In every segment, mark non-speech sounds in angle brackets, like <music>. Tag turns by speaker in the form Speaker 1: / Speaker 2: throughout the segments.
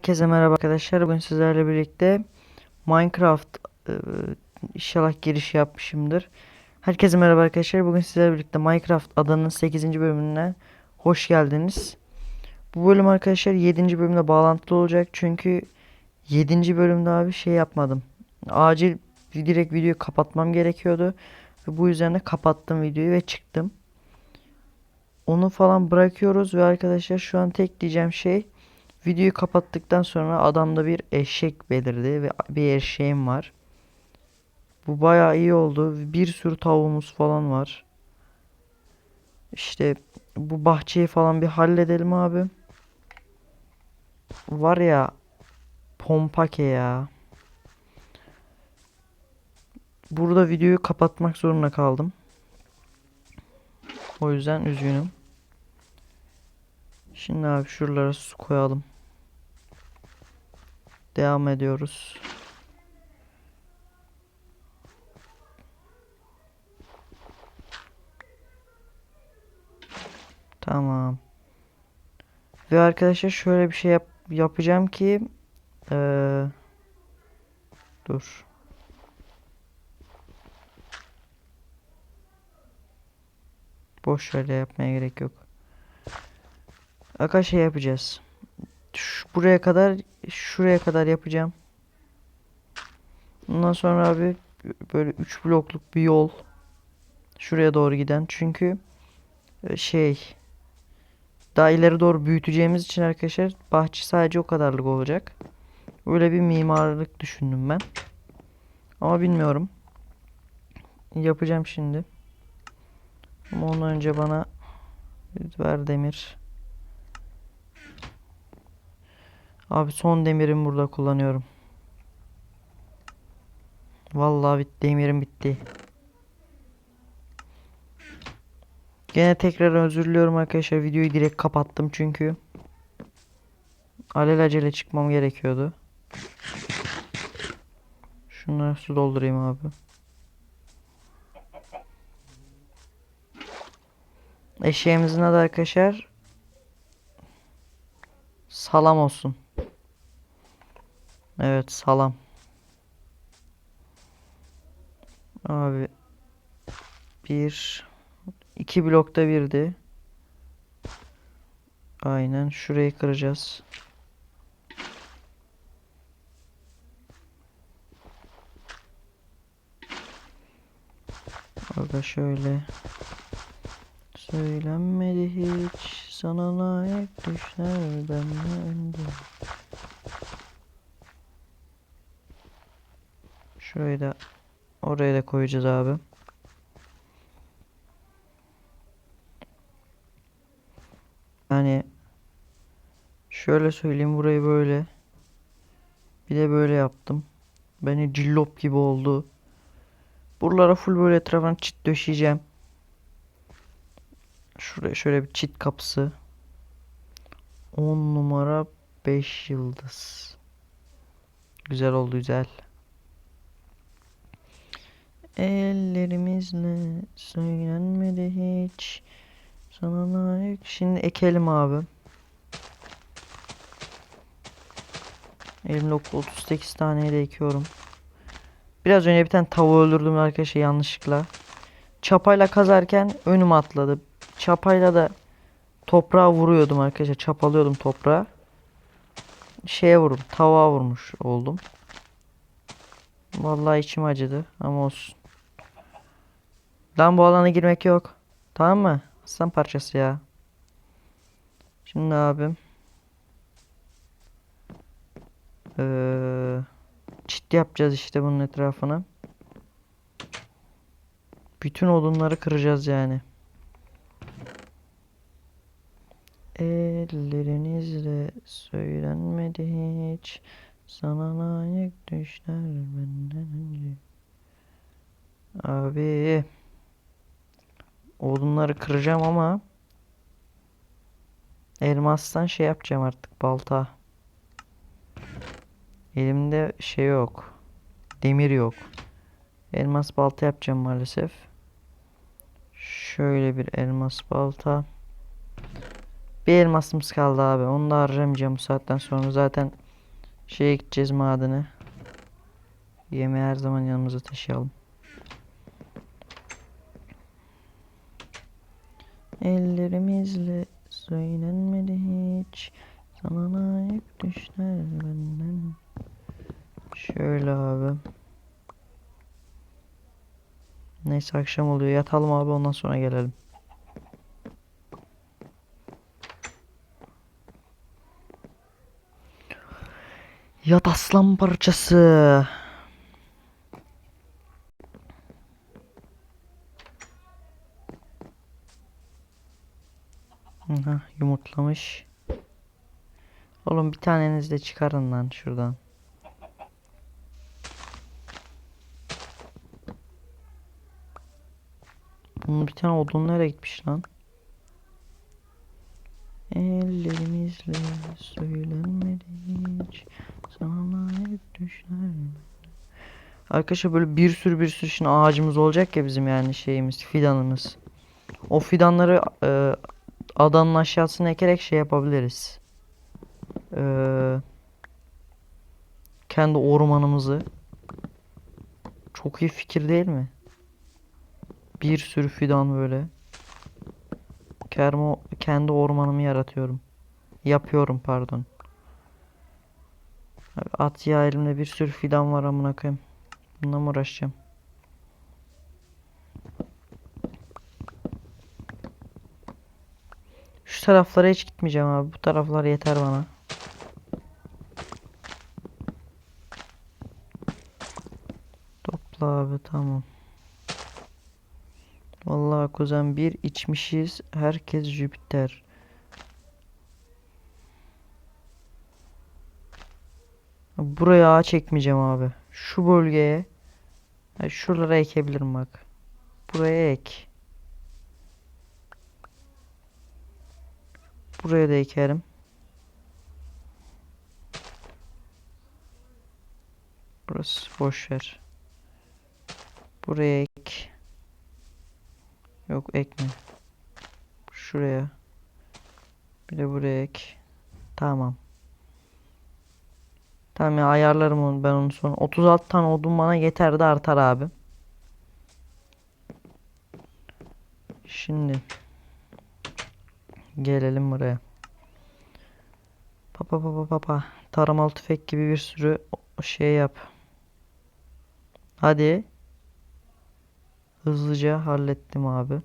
Speaker 1: Herkese merhaba arkadaşlar. Bugün sizlerle birlikte Minecraft e, inşallah giriş yapmışımdır. Herkese merhaba arkadaşlar. Bugün sizlerle birlikte Minecraft adanın 8. bölümüne hoş geldiniz. Bu bölüm arkadaşlar 7. bölümle bağlantılı olacak. Çünkü 7. bölümde abi şey yapmadım. Acil direkt videoyu kapatmam gerekiyordu. Ve bu yüzden de kapattım videoyu ve çıktım. Onu falan bırakıyoruz ve arkadaşlar şu an tek diyeceğim şey Videoyu kapattıktan sonra adamda bir eşek belirdi ve bir eşeğim var. Bu bayağı iyi oldu. Bir sürü tavuğumuz falan var. İşte bu bahçeyi falan bir halledelim abi. Var ya pompake ya. Burada videoyu kapatmak zorunda kaldım. O yüzden üzgünüm. Şimdi abi şuralara su koyalım. Devam ediyoruz. Tamam. Ve arkadaşlar şöyle bir şey yap yapacağım ki ee, dur. Boş ver yapmaya gerek yok. Aka şey yapacağız. Buraya kadar şuraya kadar yapacağım. Ondan sonra abi böyle 3 blokluk bir yol şuraya doğru giden. Çünkü e, şey daha ileri doğru büyüteceğimiz için arkadaşlar bahçe sadece o kadarlık olacak. Öyle bir mimarlık düşündüm ben. Ama bilmiyorum. Yapacağım şimdi. Ama ondan önce bana ver demir. Abi son demirimi burada kullanıyorum. Vallahi bitti demirim bitti. Gene tekrar özür diliyorum arkadaşlar. Videoyu direkt kapattım çünkü. Alelacele çıkmam gerekiyordu. Şunları su doldurayım abi. Eşeğimizin adı arkadaşlar salam olsun. Evet salam. Abi bir iki blokta birdi. Aynen şurayı kıracağız. Aga şöyle Söylenmedi hiç sana layık düşler benden Şurayı da oraya da koyacağız abi. Yani şöyle söyleyeyim burayı böyle bir de böyle yaptım. Beni cillop gibi oldu. Buralara full böyle etrafına çit döşeyeceğim. Şuraya şöyle bir çit kapısı. 10 numara 5 yıldız. Güzel oldu güzel. Ellerimizle söylenmedi hiç. Sana layık. Şimdi ekelim abi. Elimde 38 tane de ekiyorum. Biraz önce bir tane tavuğu öldürdüm arkadaşlar yanlışlıkla. Çapayla kazarken önüme atladı. Çapayla da toprağa vuruyordum arkadaşlar. Çapalıyordum toprağa. Şeye vurdum. Tavuğa vurmuş oldum. Vallahi içim acıdı ama olsun. Lan bu alana girmek yok. Tamam mı? Aslan parçası ya. Şimdi abim. Ee, çit yapacağız işte bunun etrafına. Bütün odunları kıracağız yani. Ellerinizle söylenmedi hiç. Sana layık düşler benden önce. Abi. Odunları kıracağım ama elmastan şey yapacağım artık balta. Elimde şey yok. Demir yok. Elmas balta yapacağım maalesef. Şöyle bir elmas balta. Bir elmasımız kaldı abi. Onu da harcamayacağım bu saatten sonra. Zaten Şeye gideceğiz madene. Yemeği her zaman yanımıza taşıyalım. Ellerimizle söylenmedi hiç. Sana layık düşler benden. Şöyle abi. Neyse akşam oluyor. Yatalım abi ondan sonra gelelim. Yat aslan parçası. Aha, yumurtlamış. Oğlum bir taneniz de çıkarın lan şuradan. Bunun bir tane odun nereye gitmiş lan? Ellerimizle söylenmedi Sana layık düşler Arkadaşlar böyle bir sürü bir sürü şimdi ağacımız olacak ya bizim yani şeyimiz fidanımız. O fidanları e, adanın aşağısına ekerek şey yapabiliriz. E, kendi ormanımızı. Çok iyi fikir değil mi? Bir sürü fidan böyle. Kermo, kendi ormanımı yaratıyorum. Yapıyorum pardon. At ya elimde bir sürü fidan var amına koyayım. Bununla mı uğraşacağım? Şu taraflara hiç gitmeyeceğim abi. Bu taraflar yeter bana. Topla abi tamam. Vallahi kuzen bir içmişiz. Herkes Jüpiter. Buraya ağaç ekmeyeceğim abi. Şu bölgeye. ha, Şuralara ekebilirim bak. Buraya ek. Buraya da ekerim. Burası boş ver. Buraya ek. Yok ekme. Şuraya. Bir de buraya ek. Tamam. Tamam ya ayarlarım onu ben onu sonra. 36 tane odun bana yeter de artar abi. Şimdi gelelim buraya. Papa papa papa. Taramalı tüfek gibi bir sürü şey yap. Hadi. Hızlıca hallettim abi.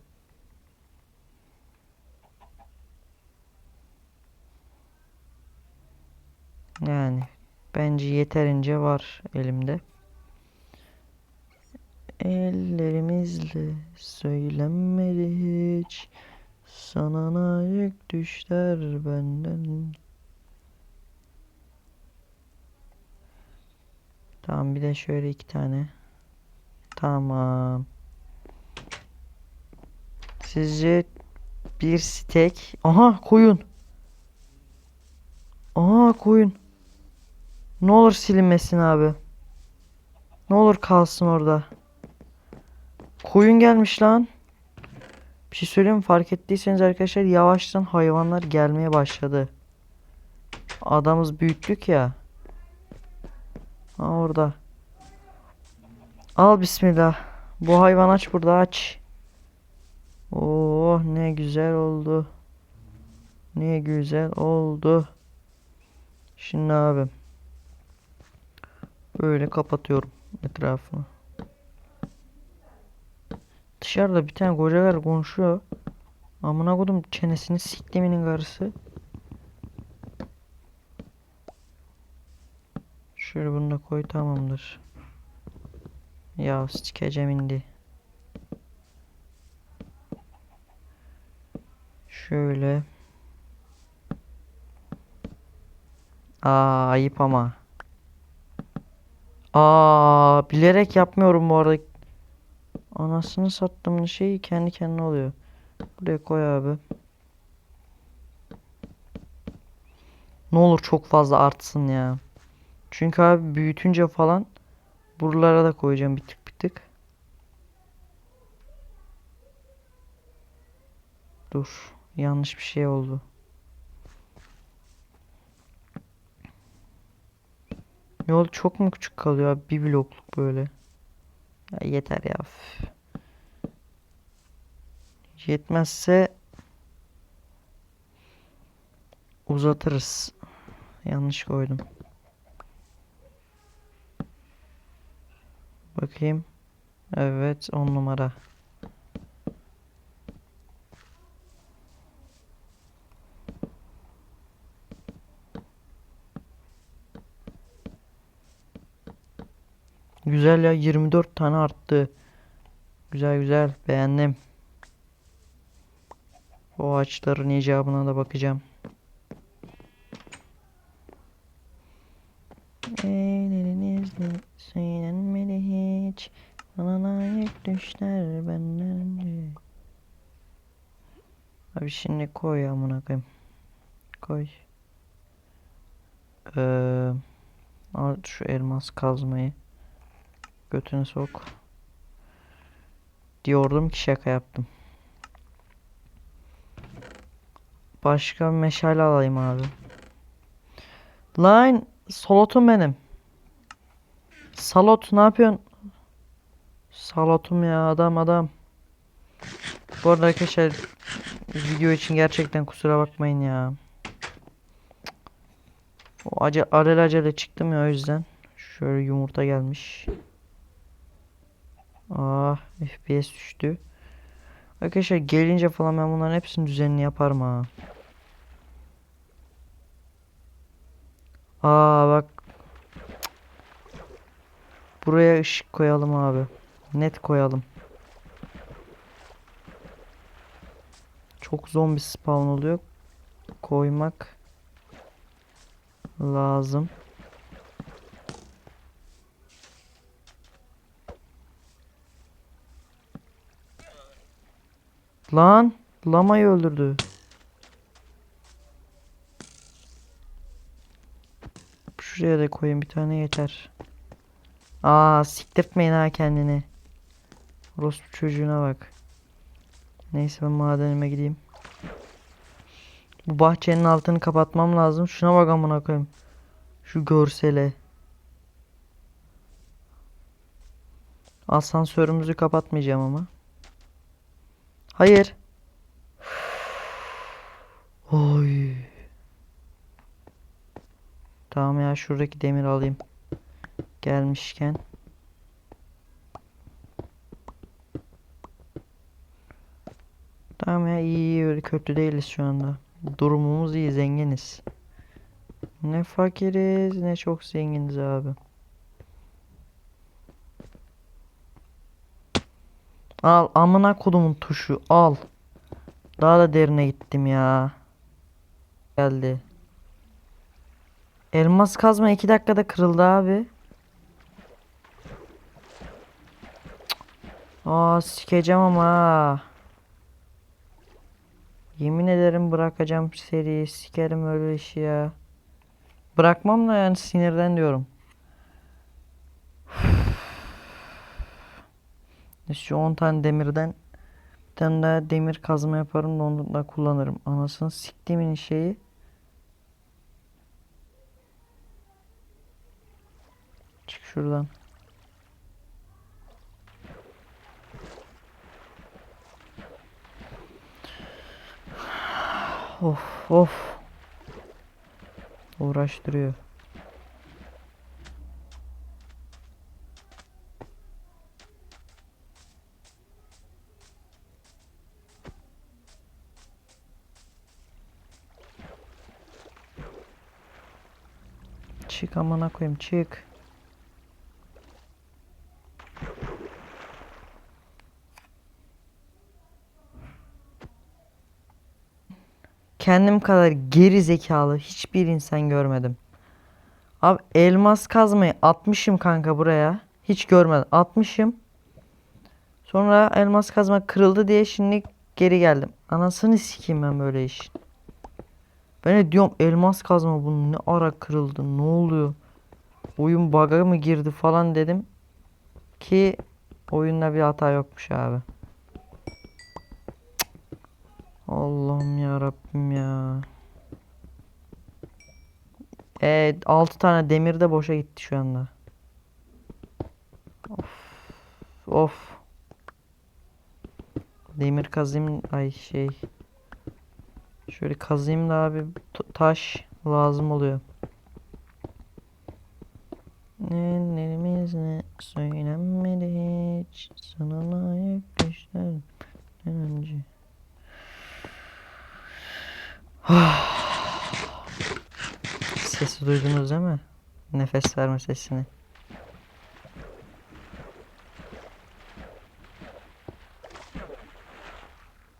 Speaker 1: Yani bence yeterince var elimde. Ellerimizle söylenmedi hiç Sana layık düşler benden. Tamam bir de şöyle iki tane. Tamam. Sizce bir stek? Aha koyun. Aha koyun. Ne olur silinmesin abi. Ne olur kalsın orada. Koyun gelmiş lan. Bir şey söyleyeyim mi? Fark ettiyseniz arkadaşlar yavaştan hayvanlar gelmeye başladı. Adamız büyüttük ya. Ha orada. Al bismillah. Bu hayvan aç burada aç. Oh ne güzel oldu. Ne güzel oldu. Şimdi abi. Böyle kapatıyorum etrafını. Dışarıda bir tane koca karı konuşuyor. Amına kodum çenesini siktiminin karısı. Şöyle bunu da koy tamamdır. Ya sikeceğim indi. Şöyle. Aa ayıp ama. Aa bilerek yapmıyorum bu arada. Anasını sattığımın şeyi kendi kendine oluyor. Buraya koy abi. Ne olur çok fazla artsın ya. Çünkü abi büyütünce falan buralara da koyacağım bir tık bir tık. Dur. Yanlış bir şey oldu. Yol çok mu küçük kalıyor abi? Bir blokluk böyle. Yeter ya. Yetmezse uzatırız. Yanlış koydum. Bakayım. Evet 10 numara. Güzel ya 24 tane arttı. Güzel güzel beğendim. O ağaçların icabına da bakacağım. Elinizde söylenmedi hiç. Bana layık düşler benden önce. Abi şimdi koy amına koyayım. Koy. Ee, al şu elmas kazmayı. Götünü sok. Diyordum ki şaka yaptım. Başka bir meşale alayım abi. Line salotum benim. Salot ne yapıyorsun? Salotum ya adam adam. Bu arada arkadaşlar video için gerçekten kusura bakmayın ya. O acele acele çıktım ya o yüzden. Şöyle yumurta gelmiş. Ah FPS düştü. Arkadaşlar gelince falan ben bunların hepsini düzenli yaparım ha. Aa bak. Buraya ışık koyalım abi. Net koyalım. Çok zombi spawn oluyor. Koymak lazım. Lan lamayı öldürdü. Şuraya da koyayım bir tane yeter. Aa siktirtmeyin ha kendini. Orospu çocuğuna bak. Neyse ben madenime gideyim. Bu bahçenin altını kapatmam lazım. Şuna bak amına koyayım. Şu görsele. Asansörümüzü kapatmayacağım ama. Hayır. Oy. Tamam ya şuradaki demir alayım. Gelmişken. Tamam ya iyi iyi öyle kötü değiliz şu anda. Durumumuz iyi zenginiz. Ne fakiriz ne çok zenginiz abi. Al amına kodumun tuşu al. Daha da derine gittim ya. Geldi. Elmas kazma 2 dakikada kırıldı abi. Aa sikeceğim ama. Yemin ederim bırakacağım seriyi. Sikerim öyle işi ya. Bırakmam da yani sinirden diyorum. Şu 10 tane demirden bir tane daha demir kazma yaparım da onu da kullanırım. Anasını siktiğimin şeyi. Çık şuradan. Of of. Uğraştırıyor. Çık amına koyayım çık. Kendim kadar geri zekalı hiçbir insan görmedim. Abi elmas kazmayı atmışım kanka buraya. Hiç görmedim. Atmışım. Sonra elmas kazma kırıldı diye şimdi geri geldim. Anasını sikeyim ben böyle iş. Ben de diyorum elmas kazma bu ne ara kırıldı ne oluyor? Oyun bug'a mı girdi falan dedim. Ki oyunda bir hata yokmuş abi. Allah'ım ya Rabbim ya. E, 6 tane demir de boşa gitti şu anda. Of. Of. Demir kazayım ay şey. Şöyle kazayım da abi taş lazım oluyor. Ellerimiz ne söylenmedi hiç sana layık düşlerden önce. <sighs> Sesi duydunuz değil mi? Nefes verme sesini.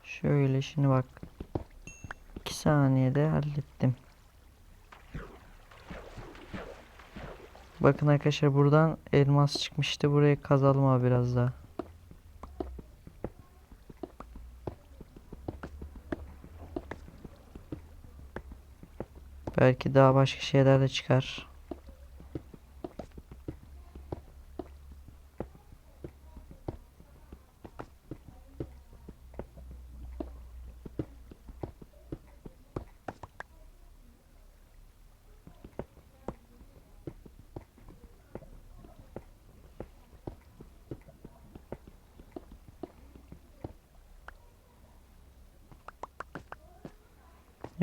Speaker 1: Şöyle şimdi bak. 2 saniyede hallettim. Bakın arkadaşlar buradan elmas çıkmıştı. Burayı kazalım abi biraz daha. Belki daha başka şeyler de çıkar.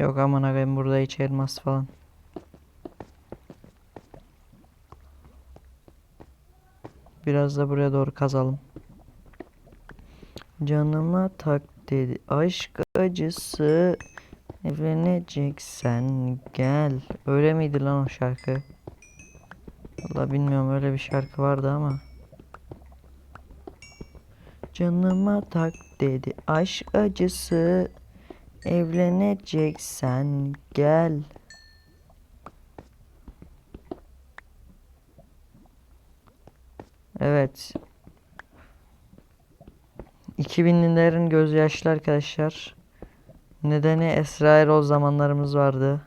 Speaker 1: Yok aman hiç elmas falan. Biraz da buraya doğru kazalım. Canıma tak dedi aşk acısı evleneceksen gel. Öyle miydi lan o şarkı? Valla bilmiyorum öyle bir şarkı vardı ama. Canıma tak dedi aşk acısı evleneceksen gel. Evet. 2000'lilerin gözyaşlı arkadaşlar. Nedeni Esra Erol zamanlarımız vardı.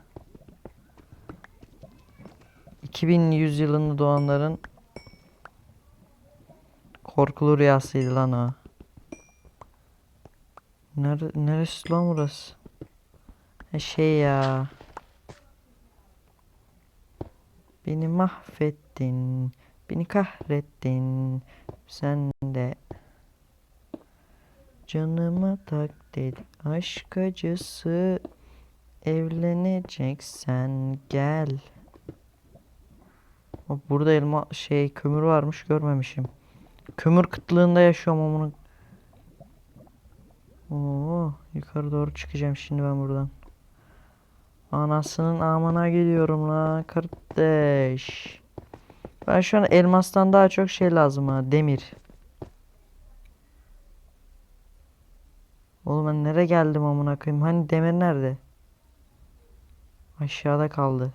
Speaker 1: 2100 yılında doğanların korkulu rüyasıydı lan o. Nere neresi lan burası? Ha şey ya. Beni mahvettin. Beni kahrettin. Sen de canıma tak dedi. Aşk acısı evleneceksen gel. Burada elma şey kömür varmış görmemişim. Kömür kıtlığında yaşıyorum amına. Oo, yukarı doğru çıkacağım şimdi ben buradan. Anasının amına gidiyorum la kardeş. Ben şu an elmastan daha çok şey lazım ha demir. Oğlum ben nereye geldim amına koyayım? Hani demir nerede? Aşağıda kaldı.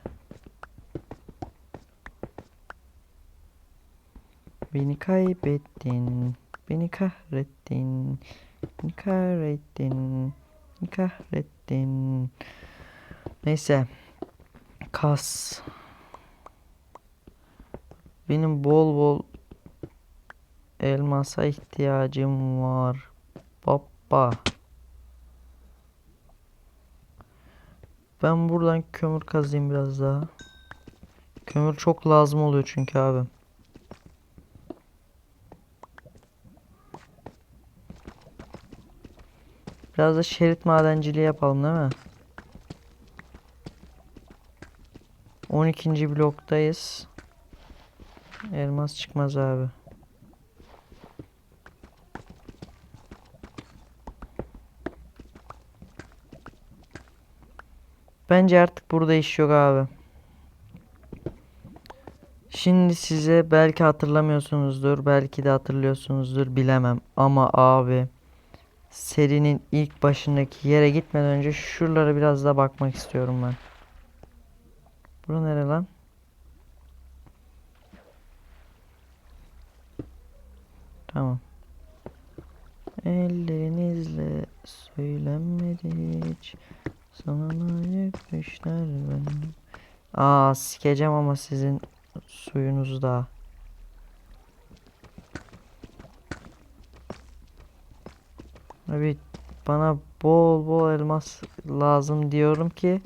Speaker 1: Beni kaybettin. Beni kahrettin. Kahrettin. Kahrettin. Neyse. Kas. Benim bol bol elmasa ihtiyacım var. Baba. Ben buradan kömür kazayım biraz daha. Kömür çok lazım oluyor çünkü abi. Biraz da şerit madenciliği yapalım değil mi? 12. bloktayız. Elmas çıkmaz abi. Bence artık burada iş yok abi. Şimdi size belki hatırlamıyorsunuzdur, belki de hatırlıyorsunuzdur bilemem ama abi serinin ilk başındaki yere gitmeden önce şuralara biraz daha bakmak istiyorum ben. Bura nere lan? Tamam. Ellerinizle söylenmedi hiç Sana layık düşler ben Aa sikeceğim ama sizin suyunuzu da Abi bana bol bol elmas lazım diyorum ki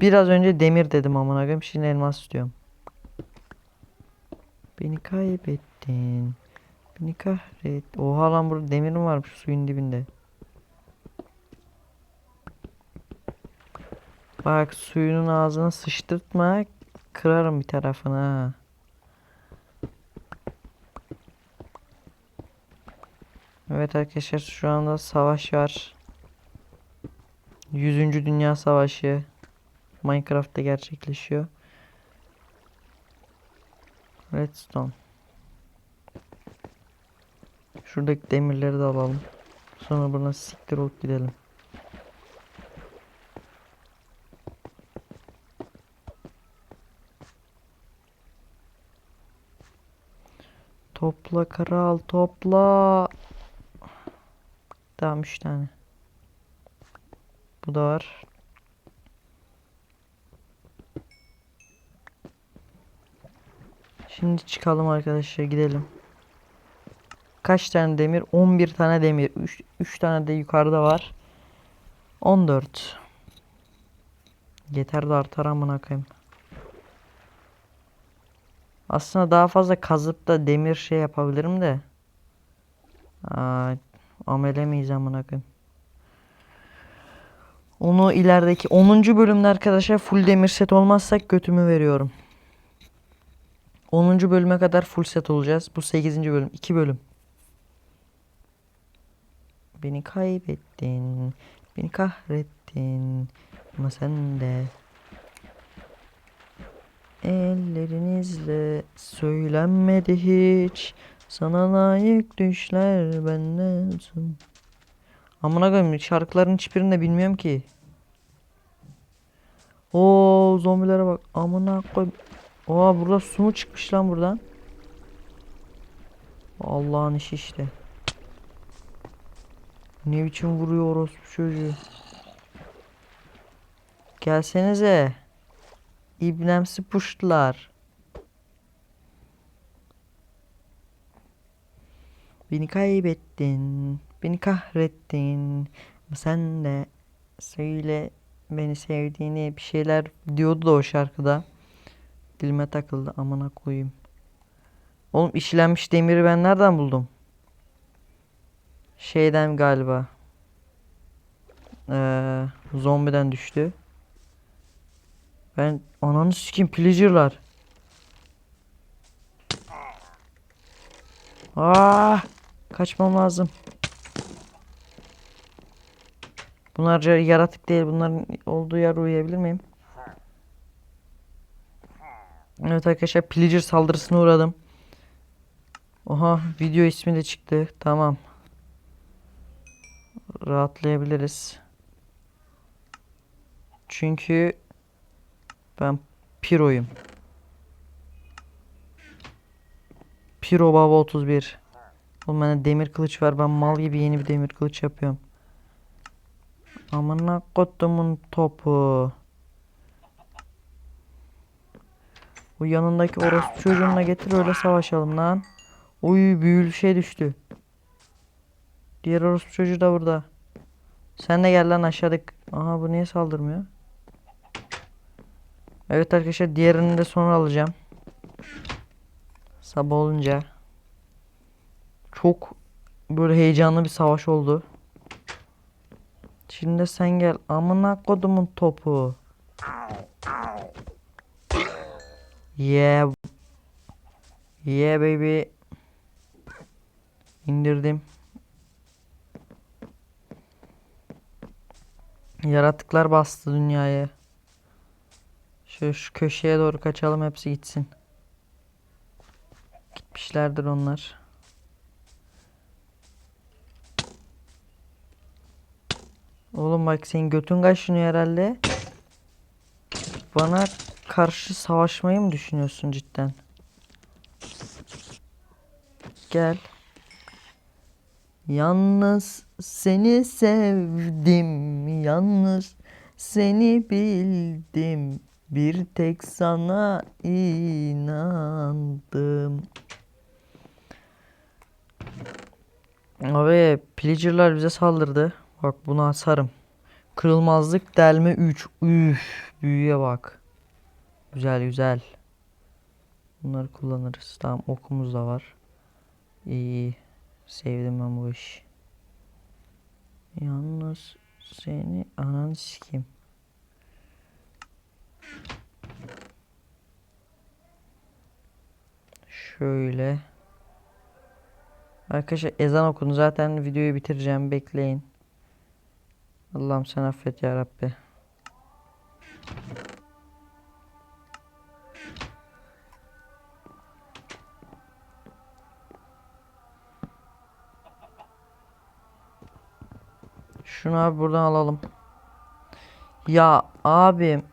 Speaker 1: Biraz önce demir dedim amına koyayım. Şimdi elmas istiyorum. Beni kaybettin. Beni kahret. Oha lan burada demir mi varmış suyun dibinde? Bak suyunun ağzına sıçtırtma. Kırarım bir tarafını ha. Evet arkadaşlar şu anda savaş var. 100. Dünya Savaşı Minecraft'ta gerçekleşiyor. Redstone. Şuradaki demirleri de alalım. Sonra buradan siktir olup gidelim. Topla kral topla. Tamam 3 tane. Bu da var. Şimdi çıkalım arkadaşlar gidelim. Kaç tane demir? 11 tane demir. 3, 3 tane de yukarıda var. 14. Yeter de artar amına koyayım. Aslında daha fazla kazıp da demir şey yapabilirim de. Aa, amele miyiz amına koyayım. Onu ilerideki 10. bölümde arkadaşlar full demir set olmazsak götümü veriyorum. 10. bölüme kadar full set olacağız. Bu 8. bölüm. 2 bölüm. Beni kaybettin. Beni kahrettin. Ama sen de ellerinizle söylenmedi hiç. Sana layık düşler benden. Amına koyayım şarkıların hiçbirini de bilmiyorum ki. Oo zombilere bak. Amına koy. Oha burada su mu çıkmış lan buradan? Allah'ın işi işte. Ne biçim vuruyor orospu çocuğu. Gelsenize. İbnemsi puştlar. Beni kaybettin. Beni kahrettin. Sen de söyle beni sevdiğini bir şeyler diyordu da o şarkıda. Dilime takıldı amına koyayım. Oğlum işlenmiş demiri ben nereden buldum? Şeyden galiba. Ee, zombiden düştü. Ben ananı sikeyim pillager'lar. Ah! Kaçmam lazım. Bunlar yaratık değil. Bunların olduğu yer uyuyabilir miyim? Evet arkadaşlar pillager saldırısına uğradım. Oha video ismi de çıktı. Tamam. Rahatlayabiliriz. Çünkü ben Piro'yum. Piro Baba 31. Oğlum bende demir kılıç var. Ben mal gibi yeni bir demir kılıç yapıyorum. Amına kodumun topu. Bu yanındaki orospu çocuğuna getir öyle savaşalım lan. Uy büyülü şey düştü. Diğer orospu çocuğu da burada. Sen de gel lan aşağıdaki. Aha bu niye saldırmıyor? Evet arkadaşlar diğerini de sonra alacağım. Sabah olunca. Çok böyle heyecanlı bir savaş oldu. Şimdi sen gel. Amına kodumun topu. Yeah. Yeah baby. İndirdim. Yaratıklar bastı dünyayı. Şu, şu köşeye doğru kaçalım hepsi gitsin. Gitmişlerdir onlar. Oğlum bak senin götün kaşınıyor herhalde. Bana karşı savaşmayı mı düşünüyorsun cidden? Gel. Yalnız seni sevdim, yalnız seni bildim. Bir tek sana inandım. Abi pillager'lar bize saldırdı. Bak bunu asarım. Kırılmazlık delme 3. Üf, büyüye bak. Güzel güzel. Bunları kullanırız. Tamam okumuz da var. İyi. Sevdim ben bu işi. Yalnız seni ananı sikeyim. Şöyle. Arkadaşlar ezan okunu zaten videoyu bitireceğim bekleyin. Allah'ım sen affet ya Rabbi. Şunu abi buradan alalım. Ya abim.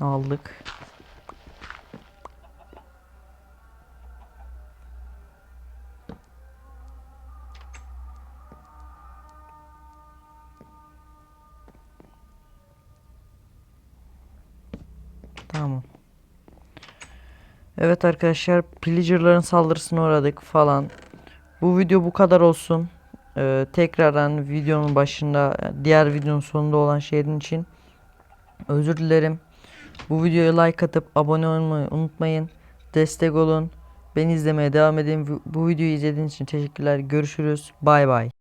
Speaker 1: Aldık. Evet arkadaşlar pillager'ların saldırısına uğradık falan. Bu video bu kadar olsun. Ee, tekrardan videonun başında diğer videonun sonunda olan şeyin için özür dilerim. Bu videoya like atıp abone olmayı unutmayın. Destek olun. Beni izlemeye devam edin. Bu- videoyu izlediğiniz için teşekkürler. Görüşürüz. Bay bay.